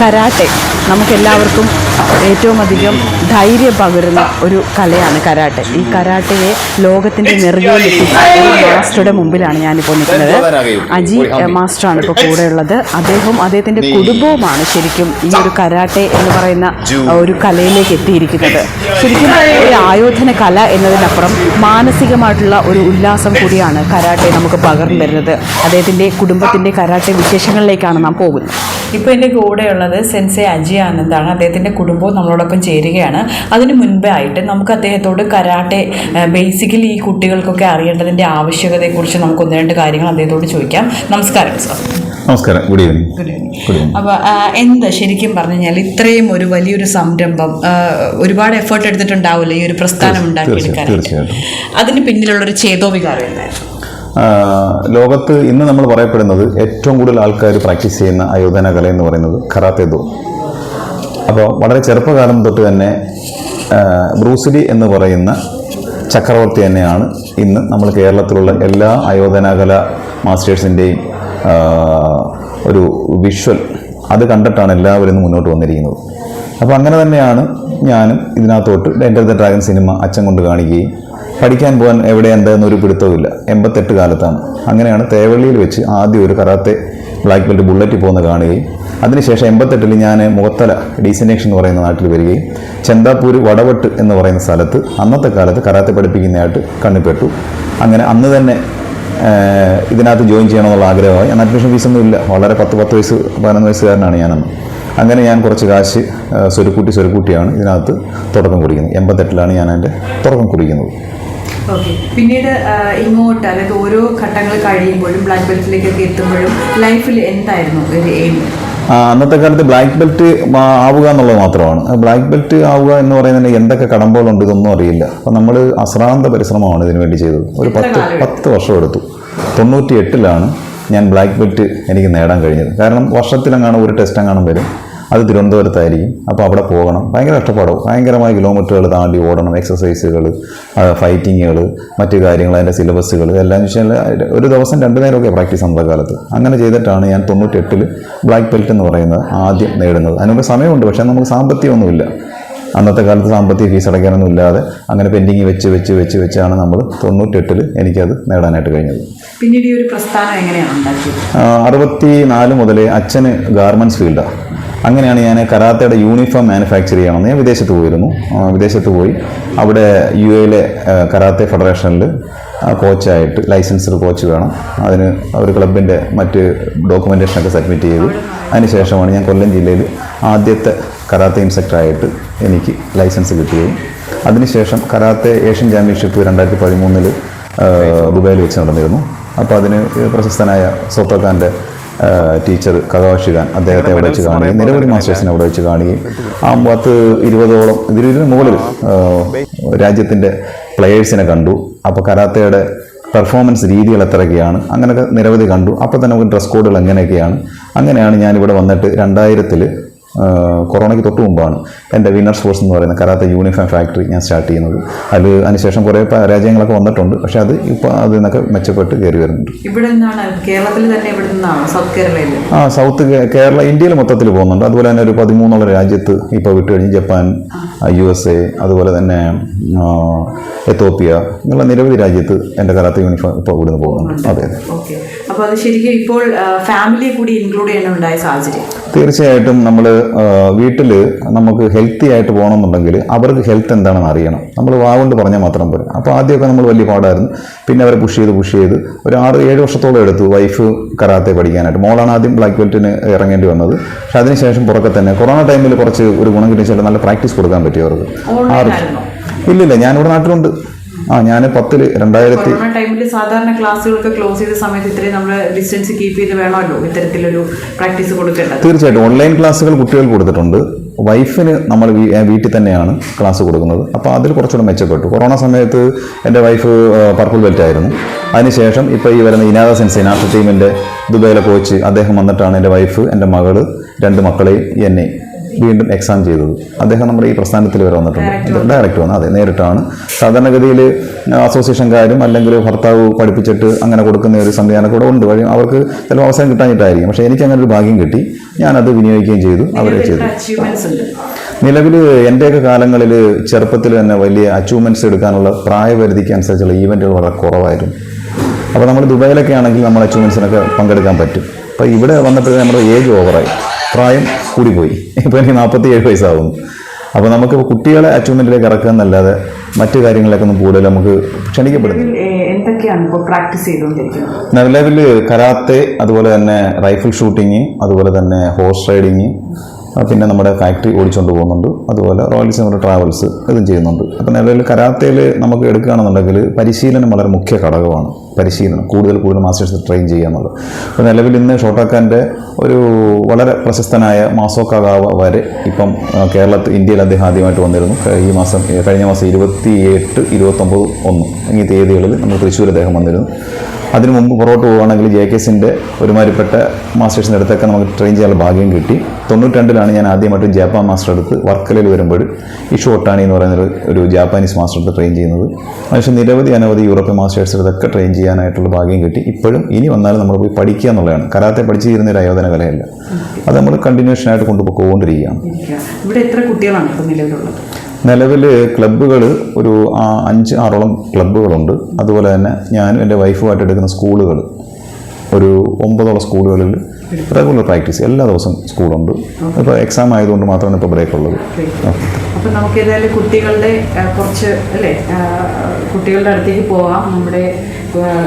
Karate നമുക്കെല്ലാവർക്കും ഏറ്റവും അധികം ധൈര്യം പകരുന്ന ഒരു കലയാണ് കരാട്ടെ. ഈ കരാട്ടയെ ലോകത്തിന്റെ നെറുകയിലെത്തിച്ച മാസ്റ്ററുടെ മുമ്പിലാണ് ഞാനിപ്പോൾ നിൽക്കുന്നത്. അജി മാസ്റ്ററാണ് ഇപ്പോൾ കൂടെയുള്ളത്. അദ്ദേഹം അദ്ദേഹത്തിന്റെ കുടുംബവുമാണ് ശരിക്കും ഈ ഒരു കരാട്ടെ എന്ന് പറയുന്ന ഒരു കലയിലേക്ക് എത്തിയിരിക്കുന്നത്. ശരിക്കും ഒരു ആയോധന കല എന്നതിനപ്പുറം മാനസികമായിട്ടുള്ള ഒരു ഉല്ലാസം കൂടിയാണ് കരാട്ടെ നമുക്ക് പകർന്നു വരുന്നത് അദ്ദേഹത്തിന്റെ കുടുംബത്തിന്റെ കരാട്ടെ വിശേഷങ്ങളിലേക്കാണ് നാം പോകുന്നത്. ഇപ്പോൾ എന്റെ കൂടെയുള്ളത് സെൻസെ അജി ആനന്ദാണ്. അദ്ദേഹത്തിന്റെ കുടുംബവും നമ്മളോടൊപ്പം ചേരുകയാണ്. അതിന് മുൻപേ ആയിട്ട് നമുക്ക് അദ്ദേഹത്തോട് കരാട്ടെ ബേസിക്കലി ഈ കുട്ടികൾക്കൊക്കെ അറിയേണ്ടതിന്റെ ആവശ്യകതയെക്കുറിച്ച് നമുക്ക് ഒന്ന് രണ്ട് കാര്യങ്ങൾ അദ്ദേഹത്തോട് ചോദിക്കാം. നമസ്കാരം സാർ നമസ്കാരം. ഗുഡ് ഈവനിങ് ഗുഡ് ഈവനിങ് അപ്പോൾ എന്താ ശരിക്കും പറഞ്ഞു കഴിഞ്ഞാൽ ഇത്രയും ഒരു വലിയൊരു സംരംഭം ഒരുപാട് എഫേർട്ട് എടുത്തിട്ടുണ്ടാവില്ല ഈ ഒരു പ്രസ്ഥാനം ഉണ്ടാക്കിയെടുക്കാൻ. അതിന് പിന്നിലുള്ളൊരു ചേതോവികാരം എന്തായിരുന്നു? ലോകത്ത് ഇന്ന് നമ്മൾ പറയപ്പെടുന്നത് ഏറ്റവും കൂടുതൽ ആൾക്കാർ പ്രാക്ടീസ് ചെയ്യുന്ന ആയോധന കല എന്ന് പറയുന്നത് കറാത്തെ ദോ. അപ്പോൾ വളരെ ചെറുപ്പകാലം തൊട്ട് തന്നെ ബ്രൂസിലി എന്ന് പറയുന്ന ചക്രവർത്തി തന്നെയാണ് ഇന്ന് നമ്മൾ കേരളത്തിലുള്ള എല്ലാ ആയോധന കല മാസ്റ്റേഴ്സിന്റെയും ഒരു വിഷ്വൽ അത് കണ്ടിട്ടാണ് എല്ലാവരും മുന്നോട്ട് വന്നിരിക്കുന്നത്. അപ്പോൾ അങ്ങനെ തന്നെയാണ് ഞാനും ഇതിനകത്തോട്ട് ഡെൻഡർ ദ ഡ്രാഗൺ സിനിമ അച്ഛൻ കൊണ്ട് കാണിക്കുകയും പഠിക്കാൻ പോകാൻ എവിടെ എന്താണെന്ന് ഒരു പിടുത്തവുമില്ല. എൺപത്തെട്ട് കാലത്താണ്. അങ്ങനെയാണ് തേവള്ളിയിൽ വെച്ച് ആദ്യം ഒരു കറാത്തെ ബ്ലാക്ക് ബെൽറ്റ് ബുള്ളറ്റിൽ പോകുന്ന കാണുകയും അതിനുശേഷം എൺപത്തെട്ടിൽ ഞാൻ മുഖത്തല ഡീസിനേഷൻ എന്ന് പറയുന്ന നാട്ടിൽ വരികയും ചെന്താപ്പൂർ വടവട്ട് എന്ന് പറയുന്ന സ്ഥലത്ത് അന്നത്തെ കാലത്ത് കറാത്തെ പഠിപ്പിക്കുന്നതായിട്ട് കണ്ണിപ്പെട്ടു. അങ്ങനെ അന്ന് തന്നെ ഇതിനകത്ത് ജോയിൻ ചെയ്യണമെന്നുള്ള ആഗ്രഹമായി. അന്ന് അഡ്മിഷൻ ഫീസൊന്നും ഇല്ല വളരെ പത്ത് പത്ത് വയസ്സ് പതിനൊന്ന് വയസ്സുകാരനാണ് ഞാനന്ന്. അങ്ങനെ ഞാൻ കുറച്ച് കാശ് സ്വരുക്കൂട്ടി സ്വരുക്കൂട്ടിയാണ് ഇതിനകത്ത് തുടക്കം കുറിക്കുന്നത്. എൺപത്തെട്ടിലാണ് ഞാൻ എന്റെ തുടക്കം കുറിക്കുന്നത്. ഓക്കെ പിന്നീട് ഇങ്ങോട്ട് അതായത് ഓരോ ഘട്ടങ്ങൾ കഴിയുമ്പോഴും ബ്ലാക്ക് ബെൽറ്റിലേക്കൊക്കെ എത്തുമ്പോഴും ലൈഫിൽ എന്തായിരുന്നു ഒരു എയിം അന്നത്തെ കാലത്ത് ബ്ലാക്ക് ബെൽറ്റ് ആവുക എന്നുള്ളത് മാത്രമാണ്. ബ്ലാക്ക് ബെൽറ്റ് ആവുക എന്ന് പറയുന്നതിന് എന്തൊക്കെ കടമ്പകളുണ്ട് ഇതൊന്നും അറിയില്ല. അപ്പം നമ്മൾ അശ്രാന്ത പരിശ്രമമാണ് ഇതിനു വേണ്ടി ചെയ്തത്. ഒരു പത്ത്? പത്ത് വർഷം എടുത്തു. തൊണ്ണൂറ്റി എട്ടിലാണ് ഞാൻ ബ്ലാക്ക് ബെൽറ്റ് എനിക്ക് നേടാൻ കഴിഞ്ഞത്. കാരണം വർഷത്തിലെങ്ങാണ് ഒരു ടെസ്റ്റ് എങ്ങാനും വരും. അത് തിരുവനന്തപുരത്തായിരിക്കും. അപ്പോൾ അവിടെ പോകണം. ഭയങ്കര കഷ്ടപ്പാടാവും. ഭയങ്കരമായ കിലോമീറ്ററുകൾ താണ്ടി ഓടണം. എക്സസൈസുകൾ ഫൈറ്റിങ്ങുകൾ മറ്റു കാര്യങ്ങൾ അതിന്റെ സിലബസുകൾ എല്ലാം വെച്ചാൽ ഒരു ദിവസം രണ്ട് നേരമൊക്കെ പ്രാക്ടീസ് നമ്മുടെ കാലത്ത്. അങ്ങനെ ചെയ്തിട്ടാണ് ഞാൻ തൊണ്ണൂറ്റെട്ടിൽ ബ്ലാക്ക് ബെൽറ്റ് എന്ന് പറയുന്നത് ആദ്യം നേടുന്നത്. അതിനുമ്പോൾ സമയമുണ്ട് പക്ഷേ നമുക്ക് സാമ്പത്തികമൊന്നുമില്ല. അന്നത്തെ കാലത്ത് സാമ്പത്തിക ഫീസ് അടയ്ക്കാനൊന്നും ഇല്ലാതെ അങ്ങനെ പെൻഡിങ് വെച്ച് വെച്ച് വെച്ച് വെച്ചാണ് നമ്മൾ തൊണ്ണൂറ്റെട്ടിൽ എനിക്കത് നേടാനായിട്ട് കഴിഞ്ഞത്. പിന്നീട് ഈ ഒരു പ്രസ്ഥാനം എങ്ങനെയാണ് അറുപത്തി നാല് മുതലേ അച്ഛന് ഗാർമെന്റ്സ് ഫീൽഡാണ് അങ്ങനെയാണ് ഞാൻ കരാത്തയുടെ യൂണിഫോം മാനുഫാക്ചർ ചെയ്യണമെന്ന് ഞാൻ വിദേശത്ത് പോയിരുന്നു. വിദേശത്ത് പോയി. അവിടെ യു എയിലെ കരാത്തെ ഫെഡറേഷനിൽ കോച്ചായിട്ട് ലൈസൻസ്ഡ് കോച്ച് വേണം. അതിന് ഒരു ക്ലബിന്റെ മറ്റ് ഡോക്യുമെന്റേഷനൊക്കെ സബ്മിറ്റ് ചെയ്തു. അതിനുശേഷമാണ് ഞാൻ കൊല്ലം ജില്ലയിൽ ആദ്യത്തെ കരാത്തെ ഇൻസ്ട്രക്ടറായിട്ട് എനിക്ക് ലൈസൻസ് കിട്ടുകയും അതിനുശേഷം കരാത്തെ ഏഷ്യൻ ചാമ്പ്യൻഷിപ്പ് രണ്ടായിരത്തി പതിമൂന്നിൽ ദുബായിൽ വെച്ച് നടന്നിരുന്നു. അപ്പോൾ അതിന് പ്രശസ്തനായ സോത്തോഖാന്റെ ടീച്ചർ കകാഷി അദ്ദേഹത്തെ അവിടെ വെച്ച് കാണുകയും നിരവധി മാസ്റ്റേഴ്സിനെ അവിടെ വെച്ച് കാണുകയും ആ പത്ത് ഇരുപതോളം ഇതിലിരുന്ന് മുകളിൽ രാജ്യത്തിന്റെ പ്ലെയേഴ്സിനെ കണ്ടു. അപ്പോൾ കരാത്തയുടെ പെർഫോമൻസ് രീതികൾ എത്രയൊക്കെയാണ് അങ്ങനെയൊക്കെ നിരവധി കണ്ടു. അപ്പോൾ തന്നെ നമുക്ക് ഡ്രസ് കോഡുകൾ എങ്ങനെയൊക്കെയാണ്. അങ്ങനെയാണ് ഞാൻ ഞാനിവിടെ വന്നിട്ട് രണ്ടായിരത്തിൽ കൊറോണയ്ക്ക് തൊട്ട് മുമ്പാണ് എന്റെ വിന്നർ സ്പോർട്സ് എന്ന് പറയുന്ന കരാത്ത യൂണിഫോം ഫാക്ടറി ഞാൻ സ്റ്റാർട്ട് ചെയ്യുന്നത്. അതിൽ അതിനുശേഷം കുറേ പരാജയങ്ങളൊക്കെ വന്നിട്ടുണ്ട്. പക്ഷേ അത് ഇപ്പോൾ അതിൽ നിന്നൊക്കെ മെച്ചപ്പെട്ട് കയറി വരുന്നുണ്ട്. ഇവിടെ നിന്നാണ് കേരളത്തിൽ തന്നെ ഇവിടെ നിന്നാണ്? സൗത്ത് കേരളയിൽ ആ സൗത്ത് കേരള ഇന്ത്യയിൽ മൊത്തത്തിൽ പോകുന്നുണ്ട്. അതുപോലെ തന്നെ ഒരു പതിമൂന്നോളം രാജ്യത്ത് ഇപ്പോൾ വിട്ടു കഴിഞ്ഞ് ജപ്പാൻ യു എസ് എ അതുപോലെ തന്നെ എത്തോപ്യ ഇങ്ങനെയുള്ള നിരവധി രാജ്യത്ത് എന്റെ കരാത്ത യൂണിഫോം ഇപ്പോൾ ഇവിടുന്ന് പോകുന്നുണ്ട്. അതെ അതെ. ഓക്കെ. അപ്പോൾ അത് ശരിക്കും ഇപ്പോൾ ഫാമിലിയെ കൂടി ഇൻക്ലൂഡ് ചെയ്യാനുണ്ടായ സാഹചര്യം? തീർച്ചയായിട്ടും നമ്മൾ വീട്ടിൽ നമുക്ക് ഹെൽത്തി ആയിട്ട് പോകണമെന്നുണ്ടെങ്കിൽ അവർക്ക് ഹെൽത്ത് എന്താണെന്ന് അറിയണം. നമ്മൾ വാവുകൊണ്ട് പറഞ്ഞാൽ മാത്രം പോരാ. അപ്പോൾ ആദ്യമൊക്കെ നമ്മൾ വലിയ പാടായിരുന്നു. പിന്നെ അവരെ പുഷ് ചെയ്ത് പുഷ് ചെയ്ത് ഒരു ആറ് ഏഴ് വർഷത്തോളം എടുത്തു വൈഫ് കരാത്തെ പഠിക്കാനായിട്ട്. മോളാണ് ആദ്യം ബ്ലാക്ക് ബെൽറ്റിന് ഇറങ്ങേണ്ടി വന്നത്. പക്ഷെ അതിനുശേഷം പുറക്കെ തന്നെ കൊറോണ ടൈമിൽ കുറച്ച് ഒരു ഗുണം കിട്ടിയ നല്ല പ്രാക്ടീസ് കൊടുക്കാൻ പറ്റിയവർക്ക് ആറ് ഇല്ലില്ല ഞാനിവിടെ നാട്ടിലുണ്ട്. ആ ഞാൻ പത്തിൽ രണ്ടായിരത്തി ടൈമിൽ സാധാരണ ക്ലാസ്സുകളൊക്കെ ക്ലോസ് ചെയ്ത സമയത്ത് ഇത്രയും നമ്മൾ ഡിസ്റ്റൻസ് കീപ്പ് ചെയ്ത് വേണമല്ലോ ഇത്തരത്തിലൊരു പ്രാക്ടീസ് കൊടുക്കേണ്ടത്. തീർച്ചയായിട്ടും. ഓൺലൈൻ ക്ലാസ്സുകൾ കുട്ടികൾ കൊടുത്തിട്ടുണ്ട്. വൈഫിന് നമ്മൾ വീട്ടിൽ തന്നെയാണ് ക്ലാസ് കൊടുക്കുന്നത്. അപ്പോൾ അതിൽ കുറച്ചുകൂടെ മെച്ചപ്പെട്ടു. കൊറോണ സമയത്ത് എന്റെ വൈഫ് പർപ്പിൾ ബെൽറ്റ് ആയിരുന്നു. അതിനുശേഷം ഇപ്പോൾ ഈ വരുന്ന ഇനാദ സെൻസൈ നാഷണൽ ടീമിന്റെ ദുബൈയിലെ കോച്ച് അദ്ദേഹം വന്നിട്ടാണ് എന്റെ വൈഫ് എന്റെ മകൾ രണ്ട് മക്കളെയും എന്നെയും വീണ്ടും എക്സാം ചെയ്തത്. അദ്ദേഹം നമ്മുടെ ഈ പ്രസ്ഥാനത്തിൽ വരെ വന്നിട്ടുണ്ട്. ഡയറക്റ്റ് വന്നു അതെ നേരിട്ടാണ്. സാധാരണഗതിയിൽ അസോസിയേഷൻകാരും അല്ലെങ്കിൽ ഭർത്താവ് പഠിപ്പിച്ചിട്ട് അങ്ങനെ കൊടുക്കുന്ന ഒരു സംവിധാനം കൂടെ ഉണ്ട്. വഴി അവർക്ക് ചിലപ്പോൾ അവസരം കിട്ടാനിട്ടായിരിക്കും പക്ഷേ എനിക്ക് അങ്ങനെ ഒരു ഭാഗ്യം കിട്ടി. ഞാനത് വിനിയോഗിക്കുകയും ചെയ്തു. അവരെ ചെയ്തു. നിലവിൽ എന്റെയൊക്കെ കാലങ്ങളിൽ ചെറുപ്പത്തിൽ തന്നെ വലിയ അച്ചീവ്മെന്റ്സ് എടുക്കാനുള്ള പ്രായപരിധിക്ക് അനുസരിച്ചുള്ള ഈവന്റുകൾ വളരെ കുറവായിരുന്നു. അപ്പോൾ നമ്മൾ ദുബായിലൊക്കെ ആണെങ്കിൽ നമ്മൾ അച്ചീവ്മെന്റ്സിനൊക്കെ പങ്കെടുക്കാൻ പറ്റും. അപ്പോൾ ഇവിടെ വന്നപ്പോഴേ നമ്മുടെ ഏജ് ഓവറായി പ്രായം കൂടിപ്പോയി. ഇപ്പോൾ എനിക്ക് നാൽപ്പത്തി ഏഴ് വയസ്സാകുന്നു അപ്പോൾ നമുക്ക് കുട്ടികളെ അച്ചീവ്മെന്റിലേക്ക് ഇറക്കുക എന്നല്ലാതെ മറ്റു കാര്യങ്ങളിലേക്കൊന്നും കൂടുതൽ നമുക്ക് ക്ഷണിക്കപ്പെടുന്നു എന്തൊക്കെയാണ് ഇപ്പോൾ പ്രാക്ടീസ് ചെയ്തുകൊണ്ടിരിക്കുന്നത്? നിലവിൽ കരാത്തെ അതുപോലെ തന്നെ റൈഫിൾ ഷൂട്ടിങ് അതുപോലെ തന്നെ ഹോഴ്സ് റൈഡിങ് പിന്നെ നമ്മുടെ ഫാക്ടറി ഓടിച്ചുകൊണ്ട് പോകുന്നുണ്ട്. അതുപോലെ റോയൽസ് നമ്മുടെ ട്രാവൽസ് ഇതും ചെയ്യുന്നുണ്ട്. അപ്പോൾ നിലവിൽ കരാത്തയിൽ നമുക്ക് എടുക്കുകയാണെന്നുണ്ടെങ്കിൽ പരിശീലനം വളരെ മുഖ്യ ഘടകമാണ്. പരിശീലനം കൂടുതൽ കൂടുതൽ മാസ്റ്റേഴ്സ് ട്രെയിൻ ചെയ്യുക എന്നുള്ളത്. അപ്പോൾ നിലവിൽ ഇന്ന് ഷോട്ടാക്കാന്റെ ഒരു വളരെ പ്രശസ്തനായ മാസോക്കാഗാവ വരെ ഇപ്പം കേരളത്തിൽ ഇന്ത്യയിൽ അദ്ദേഹം ആദ്യമായിട്ട് വന്നിരുന്നു. ഈ മാസം കഴിഞ്ഞ മാസം ഇരുപത്തി എട്ട് ഇരുപത്തൊമ്പത് ഒന്ന് ഈ തീയതികളിൽ നമ്മൾ തൃശ്ശൂർ അദ്ദേഹം വന്നിരുന്നു. അതിനു മുമ്പ് പുറകോട്ട് പോവുകയാണെങ്കിൽ ജെ കെ എസിന്റെ ഒരുമാതിരിപ്പെട്ട മാസ്റ്റേഴ്സിന്റെ അടുത്തൊക്കെ നമുക്ക് ട്രെയിൻ ചെയ്യാനുള്ള ഭാഗ്യം കിട്ടി. തൊണ്ണൂറ്റി രണ്ടിലാണ് ഞാൻ ആദ്യമായിട്ട് ജാപ്പാൻ മാസ്റ്റർ എടുത്ത് വർക്കലയിൽ വരുമ്പോൾ ഇഷു ഒട്ടാണി എന്ന് പറയുന്ന ഒരു- ജാപ്പാനീസ് മാസ്റ്റർ എടുത്ത് ട്രെയിൻ ചെയ്യുന്നത്. അതിനുശേഷം നിരവധി അനവധി യൂറോപ്യൻ മാസ്റ്റേഴ്സ് ഇതൊക്കെ ട്രെയിൻ ചെയ്യാനായിട്ടുള്ള ഭാഗ്യം കിട്ടി. ഇപ്പോഴും ഇനി വന്നാലും നമ്മൾ പോയി പഠിക്കുക എന്നുള്ളതാണ്. കരാത്തെ പഠിച്ചു തീരുന്ന ഒരു ആയോധന കലയല്ല അത് നമ്മൾ കണ്ടിന്യൂഷൻ ആയിട്ട് കൊണ്ടുപോയിക്കൊണ്ടിരിക്കുകയാണ് ഇവിടെ എത്ര കുട്ടികളാണ് നിലവിലുള്ളത്? നിലവിൽ ക്ലബ്ബുകൾ ഒരു അഞ്ച് ആറോളം ക്ലബ്ബുകളുണ്ട്. അതുപോലെ തന്നെ ഞാനും എന്റെ വൈഫുമായിട്ട് എടുക്കുന്ന സ്കൂളുകൾ ഒരു ഒമ്പതോളം സ്കൂളുകളിൽ റെഗുലർ പ്രാക്ടീസ് എല്ലാ ദിവസവും സ്കൂളുണ്ട്. ഇപ്പോൾ എക്സാം ആയതുകൊണ്ട് മാത്രമാണ് ഇപ്പോൾ ബ്രേക്ക് ഉള്ളത്. അപ്പോൾ നമുക്ക് ഏതായാലും കുട്ടികളുടെ കുറച്ച് അല്ലേ കുട്ടികളുടെ അടുത്തേക്ക് പോവാം. നമ്മുടെ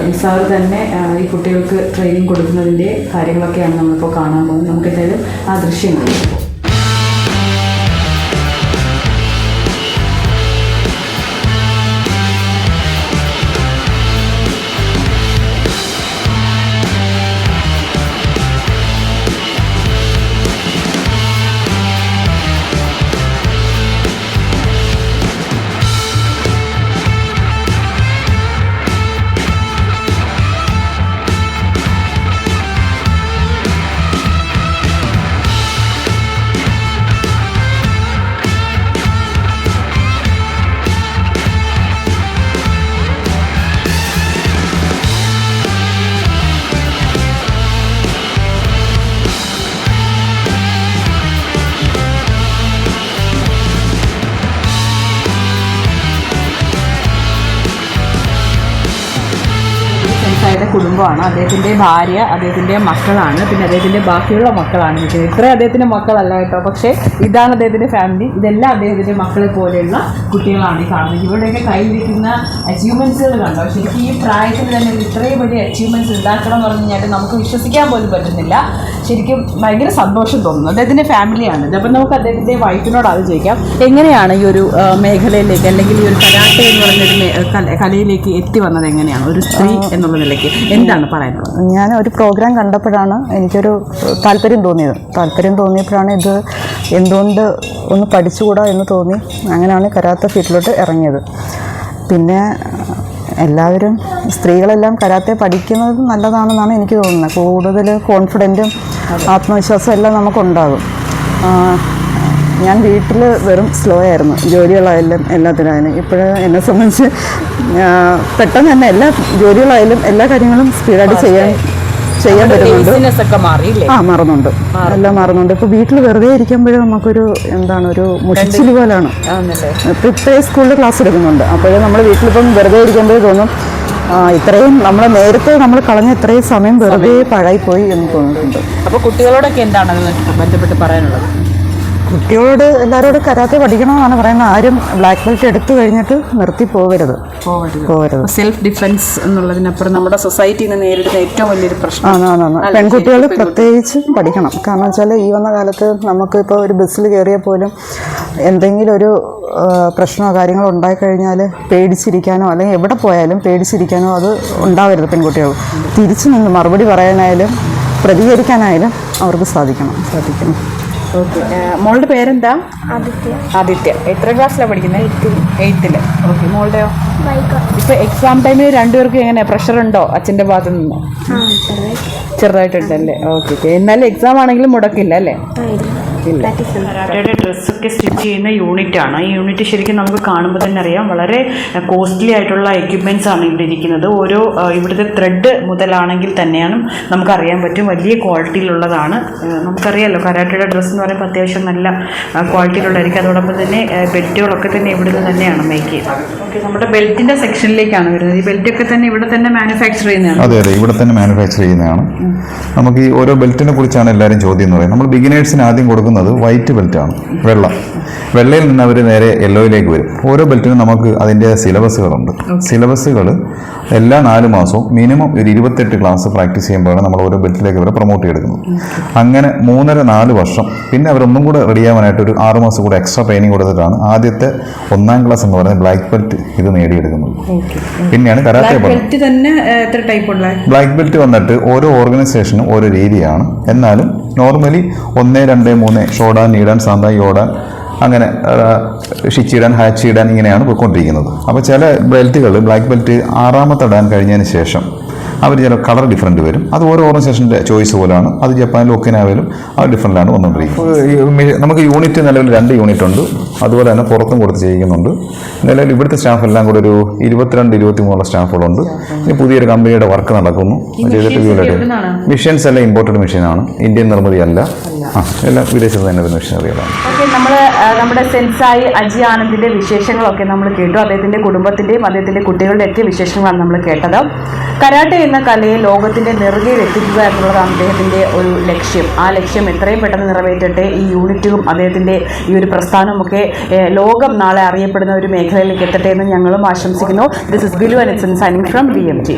നിസാർ തന്നെ ഈ കുട്ടികൾക്ക് ട്രെയിനിങ് കൊടുക്കുന്നതിന്റെ കാര്യങ്ങളൊക്കെയാണ് നമ്മളിപ്പോൾ കാണാൻ പോകുന്നത്. നമുക്ക് എന്തായാലും ആ ദൃശ്യം കുടുംബമാണ് അദ്ദേഹത്തിന്റെ ഭാര്യ അദ്ദേഹത്തിന്റെ മക്കളാണ്. പിന്നെ അദ്ദേഹത്തിന്റെ ബാക്കിയുള്ള മക്കളാണ്. നിൽക്കുന്നത് ഇത്ര അദ്ദേഹത്തിന്റെ മക്കളല്ല കേട്ടോ. പക്ഷേ ഇതാണ് അദ്ദേഹത്തിന്റെ ഫാമിലി ഇതെല്ലാം അദ്ദേഹത്തിന്റെ മക്കളെ പോലെയുള്ള കുട്ടികളാണ് ഈ കാണുന്നത് ഇവിടെയൊക്കെ കയ്യിലിരിക്കുന്ന അച്ചീവ്മെന്റ്സുകൾ കണ്ടോ? ശരിക്കും ഈ പ്രായത്തിൽ തന്നെ ഇത്രയും വലിയ അച്ചീവ്മെന്റ്സ് ഉണ്ടാക്കണം എന്ന് പറഞ്ഞു കഴിഞ്ഞാൽ നമുക്ക് വിശ്വസിക്കാൻ പോലും പറ്റുന്നില്ല. ശരിക്കും ഭയങ്കര സന്തോഷം തോന്നുന്നു. അദ്ദേഹത്തിന്റെ ഫാമിലിയാണ് അപ്പം നമുക്ക് അദ്ദേഹത്തിന്റെ വൈഫിനോട് അത് ചോദിക്കാം. എങ്ങനെയാണ് ഈ ഒരു മേഖലയിലേക്ക് അല്ലെങ്കിൽ ഈ ഒരു കരാട്ടെ എന്ന് പറഞ്ഞൊരു കലയിലേക്ക് എത്തി വന്നത്? എങ്ങനെയാണ്? ഒരു സ്ത്രീ എന്നുള്ള നിലയ്ക്ക്. എന്താണ് പറയാനുള്ളത് ഞാൻ ഒരു പ്രോഗ്രാം കണ്ടപ്പോഴാണ് എനിക്കൊരു താല്പര്യം തോന്നിയത്. താല്പര്യം തോന്നിയപ്പോഴാണ് ഇത് എന്തുകൊണ്ട് ഒന്ന് പഠിച്ചുകൂടാ എന്ന് തോന്നി. അങ്ങനെയാണ് കരാത്ത ഫീൽഡിലോട്ട് ഇറങ്ങിയത്. പിന്നെ എല്ലാവരും സ്ത്രീകളെല്ലാം കരാത്തെ പഠിക്കുന്നത് നല്ലതാണെന്നാണ് എനിക്ക് തോന്നുന്നത്. കൂടുതൽ കോൺഫിഡന്റും ആത്മവിശ്വാസവും എല്ലാം നമുക്കുണ്ടാകും. ഞാൻ വീട്ടിൽ വെറും സ്ലോ ആയിരുന്നു. ജോലികളായാലും എല്ലാത്തിനായാലും. ഇപ്പോഴും എന്നെ സംബന്ധിച്ച് പെട്ടെന്ന് തന്നെ എല്ലാ ജോലികളായാലും എല്ലാ കാര്യങ്ങളും സ്പീഡായിട്ട് ചെയ്യാൻ ചെയ്യാൻ പറ്റുന്നുണ്ട്. ആ മറന്നുണ്ട്. എല്ലാം മറന്നുണ്ട്. ഇപ്പോൾ വീട്ടിൽ വെറുതെ ഇരിക്കുമ്പോഴും നമുക്കൊരു എന്താണ് ഒരു മുഷിച്ചിൽ പോലാണ്. ഇപ്പോഴേ സ്കൂളിൽ ക്ലാസ് എടുക്കുന്നുണ്ട്. അപ്പോഴേ നമ്മൾ വീട്ടിലിപ്പം വെറുതെ ഇരിക്കുമ്പോഴേ തോന്നും ഇത്രയും നമ്മൾ നേരത്തെ നമ്മൾ കളഞ്ഞ ഇത്രയും സമയം വെറുതെ പാഴായിപ്പോയി എന്ന് തോന്നിയിട്ടുണ്ട്. അപ്പോൾ കുട്ടികളോടൊക്കെ എന്താണ് ബന്ധപ്പെട്ട് പറയാനുള്ളത്? കുട്ടികളോട് എല്ലാവരോടും കരാത്തെ പഠിക്കണമെന്നാണ് പറയുന്നത്. ആരും ബ്ലാക്ക് ബെൽറ്റ് എടുത്തു കഴിഞ്ഞിട്ട് നിർത്തി പോകരുത്. പോകരുത്. സെൽഫ് ഡിഫൻസ് എന്നുള്ളതിനപ്പുറം നമ്മുടെ സൊസൈറ്റി നേരിടുന്ന ഏറ്റവും വലിയൊരു പ്രശ്നം. പെൺകുട്ടികൾ പ്രത്യേകിച്ച് പഠിക്കണം. കാരണം വെച്ചാൽ ഈ വന്ന കാലത്ത് നമുക്ക് ഇപ്പോൾ ഒരു ബസ്സിൽ കയറിയാൽ പോലും എന്തെങ്കിലും ഒരു പ്രശ്നമോ കാര്യങ്ങളോ ഉണ്ടായിക്കഴിഞ്ഞാൽ പേടിച്ചിരിക്കാനോ അല്ലെങ്കിൽ എവിടെ പോയാലും പേടിച്ചിരിക്കാനോ അത് ഉണ്ടാവരുത് പെൺകുട്ടികൾ തിരിച്ചു നിന്ന് മറുപടി പറയാനായാലും പ്രതികരിക്കാനായാലും അവർക്ക് സാധിക്കണം. സാധിക്കണം. ഓക്കെ മോളുടെ പേരെന്താ? ആദിത്യ. ആദിത്യ. എത്ര ക്ലാസ്സിലാണ് പഠിക്കുന്നത് എയ്ത്തിൽ ഓക്കെ മോളുടെയോ? ഇപ്പൊ എക്സാം ടൈമിൽ രണ്ടുപേർക്കും എങ്ങനെ പ്രഷർ ഉണ്ടോ? അച്ഛന്റെ ഭാഗത്തു നിന്ന്? ചെറുതായിട്ടുണ്ടല്ലേ. ഓക്കെ ഓക്കെ എന്നാലും എക്സാം ആണെങ്കിലും മുടക്കില്ല അല്ലേ? കരാട്ടയുടെ ഡ്രസ്സൊക്കെ സ്റ്റിച്ച് ചെയ്യുന്ന യൂണിറ്റ് ആണ്. ഈ യൂണിറ്റ് ശരിക്കും നമുക്ക് കാണുമ്പോൾ തന്നെ അറിയാം. വളരെ കോസ്റ്റ്ലി ആയിട്ടുള്ള എക്യുപ്മെന്റ്സ് ആണ് ഇവിടെ ഇരിക്കുന്നത്. ഓരോ ഇവിടുത്തെ ത്രെഡ് മുതലാണെങ്കിൽ തന്നെയാണ് നമുക്കറിയാൻ പറ്റും. വലിയ ക്വാളിറ്റിയിലുള്ളതാണ് നമുക്കറിയാമല്ലോ കരാട്ടയുടെ ഡ്രസ്സ് എന്ന് പറയുമ്പോൾ അത്യാവശ്യം നല്ല ക്വാളിറ്റിയിലുള്ളതായിരിക്കും അതോടൊപ്പം തന്നെ ബെൽറ്റുകളൊക്കെ തന്നെ ഇവിടുന്ന് തന്നെയാണ് മേക്ക് ചെയ്യുന്നത് ഓക്കെ നമ്മുടെ ബെൽറ്റിന്റെ സെക്ഷനിലേക്കാണ് വരുന്നത്. ഈ ബെൽറ്റൊക്കെ തന്നെ ഇവിടെ തന്നെ മാനുഫാക്ചർ ചെയ്യുന്നതാണ്. അതെ അതെ. ഇവിടെ തന്നെ മാനുഫാക്ചർ ചെയ്യുന്നതാണ്. നമുക്ക് ഈ ഓരോ ബെൽറ്റിനെ കുറിച്ചാണ് എല്ലാവരും ചോദ്യം എന്ന് പറയുന്നത്. നമ്മൾ ബിഗിനേഴ്സിന് ആദ്യം കൊടുക്കുന്നത് വൈറ്റ് ബെൽറ്റാണ് വെള്ള. വെള്ളയിൽ നിന്ന് അവർ നേരെ യെല്ലോയിലേക്ക് വരും. ഓരോ ബെൽറ്റിനും നമുക്ക് അതിന്റെ സിലബസുകളുണ്ട്. സിലബസുകൾ എല്ലാ നാല് മാസവും മിനിമം ഒരു ഇരുപത്തെട്ട് ക്ലാസ് പ്രാക്ടീസ് ചെയ്യുമ്പോഴാണ് നമ്മൾ ഓരോ ബെൽറ്റിലേക്ക് അവരെ പ്രൊമോട്ട് ചെയ്തെടുക്കുന്നത്. അങ്ങനെ മൂന്നര നാല് വർഷം പിന്നെ അവരൊന്നും കൂടെ റെഡി ആവാനായിട്ട് ഒരു ആറ് മാസം കൂടെ എക്സ്ട്രാ ട്രെയിനിങ് കൊടുത്തിട്ടാണ് ആദ്യത്തെ ഒന്നാം ക്ലാസ് എന്ന് പറയുന്നത് ബ്ലാക്ക് ബെൽറ്റ് ഇത് നേടിയെടുക്കുന്നത്. പിന്നെയാണ് കരാട്ടെ ബെൽറ്റ് തന്നെ ബ്ലാക്ക് ബെൽറ്റ് വന്നിട്ട് ഓരോ ഓർഗനൈസേഷനും ഓരോ രീതിയാണ്. എന്നാലും നോർമലി ഒന്ന് രണ്ട് മൂന്ന് ഷോഡാൻ നീടാൻ സാന്തായി ഓടാൻ അങ്ങനെ ഷിച്ചിടാൻ ഹാച്ചിടാൻ ഇങ്ങനെയാണ് പോയിക്കൊണ്ടിരിക്കുന്നത്. അപ്പോൾ ചില ബെൽറ്റുകൾ ബ്ലാക്ക് ബെൽറ്റ് ആറാമത്തെ ഇടാൻ കഴിഞ്ഞതിന് ശേഷം അവർ ചില കളർ ഡിഫറന്റ് വരും. അത് ഓരോ ഓർഗനൈസേഷന്റെ ചോയ്സ് പോലെയാണ് അത് ജപ്പാനിലും ഒക്കിനാവിലും അത് ഡിഫറന്റാണ് വന്നുകൊണ്ടിരിക്കുന്നത്. നമുക്ക് യൂണിറ്റ് നിലവിൽ രണ്ട് യൂണിറ്റ് ഉണ്ട്. അതുപോലെ തന്നെ പുറത്തും കൊടുത്ത് ചെയ്യിക്കുന്നുണ്ട്. നിലവിൽ ഇവിടുത്തെ സ്റ്റാഫ് എല്ലാം കൂടെ ഒരു ഇരുപത്തിരണ്ട് ഇരുപത്തി മൂന്നുള്ള സ്റ്റാഫുകളുണ്ട് ഇനി പുതിയൊരു കമ്പനിയുടെ വർക്ക് നടക്കുന്നു. ചെയ്തിട്ട് മിഷൻസ് മെഷീൻസ് എല്ലാം ഇമ്പോർട്ടഡ് മെഷീനാണ് ഇന്ത്യൻ നിർമ്മിതി അല്ല ആ എല്ലാം വിദേശത്ത് തന്നെ വരുന്ന ഓക്കെ നമ്മൾ നമ്മുടെ സെൻസായി അജി ആനന്ദിന്റെ വിശേഷങ്ങളൊക്കെ നമ്മൾ കേട്ടു. അദ്ദേഹത്തിന്റെ കുടുംബത്തിന്റെയും അദ്ദേഹത്തിന്റെ കുട്ടികളുടെ ഒക്കെ വിശേഷങ്ങളാണ് നമ്മൾ കേട്ടത്. കരാട്ടെ എന്ന കലയെ ലോകത്തിന്റെ നെറുകയിൽ എത്തിക്കുക എന്നുള്ളതാണ് അദ്ദേഹത്തിന്റെ ഒരു ലക്ഷ്യം. ആ ലക്ഷ്യം എത്രയും പെട്ടെന്ന് നിറവേറ്റട്ടെ. ഈ യൂണിറ്റും അദ്ദേഹത്തിന്റെ ഈ ഒരു പ്രസ്ഥാനമൊക്കെ ഏഹ്, ലോകം നാളെ അറിയപ്പെടുന്ന ഒരു മേഖലയിലേക്ക് എത്തട്ടെ എന്ന് ഞങ്ങളും ആശംസിക്കുന്നു. This is Bilu Anisan signing from B M T